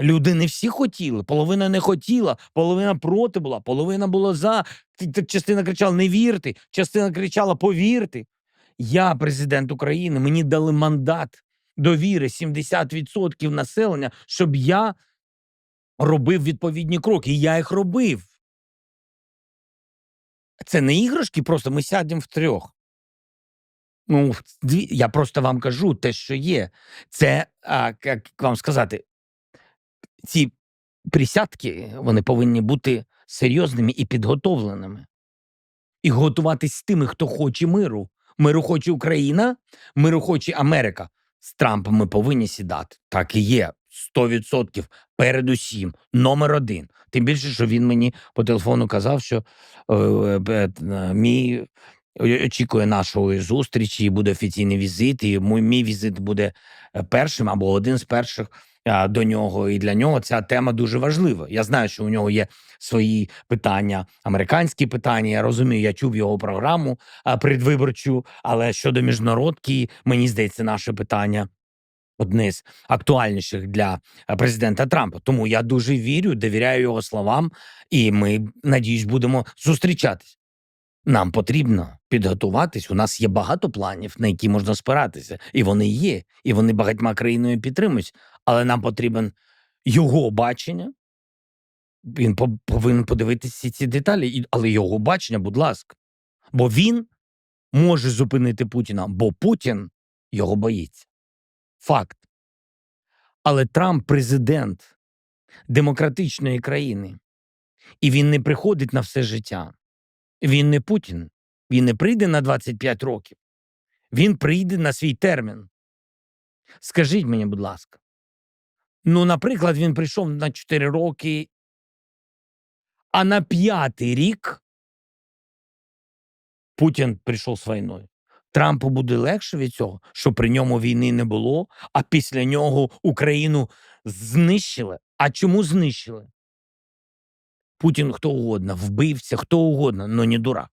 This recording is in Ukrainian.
Люди не всі хотіли, половина не хотіла, половина проти була, половина була за. Частина кричала не вірте, частина кричала повірте. Я президент України, мені дали мандат довіри 70% населення, щоб я робив відповідні кроки. І я їх робив. Це не іграшки, просто ми сядемо втрьох. Ну, я просто вам кажу те, що є. Це, як вам сказати, ці присядки вони повинні бути серйозними і підготовленими. І готуватись з тими, хто хоче миру. Миру хоче Україна, миру хоче Америка. З Трампом ми повинні сідати. Так і є. 100% передусім, номер один. Тим більше, що він мені по телефону казав, що е, е, е, мій очікує нашої зустрічі, буде офіційний візит, і мій, мій візит буде е, першим або один з перших до нього. І для нього ця тема дуже важлива. Я знаю, що у нього є свої питання, американські питання. Я розумію, я чув його програму предвиборчу, але щодо міжнародки, мені здається, наше питання. Одне з актуальніших для е, президента Трампа. Тому я дуже вірю, довіряю його словам, і ми, надіюсь, будемо зустрічатись. Нам потрібно підготуватись. У нас є багато планів, на які можна спиратися, і вони є, і вони багатьма країною підтримують. Але нам потрібен його бачення. Він по- повинен подивитися ці деталі, але його бачення, будь ласка. Бо він може зупинити Путіна, бо Путін його боїться. Факт. Але Трамп президент демократичної країни, і він не приходить на все життя. Він не Путін. Він не прийде на 25 років. Він прийде на свій термін. Скажіть мені, будь ласка. Ну, наприклад, він прийшов на 4 роки, а на п'ятий рік Путін прийшов з війною. Трампу буде легше від цього, що при ньому війни не було, а після нього Україну знищили. А чому знищили? Путін хто угодно, вбивця, хто угодно, але не дурак.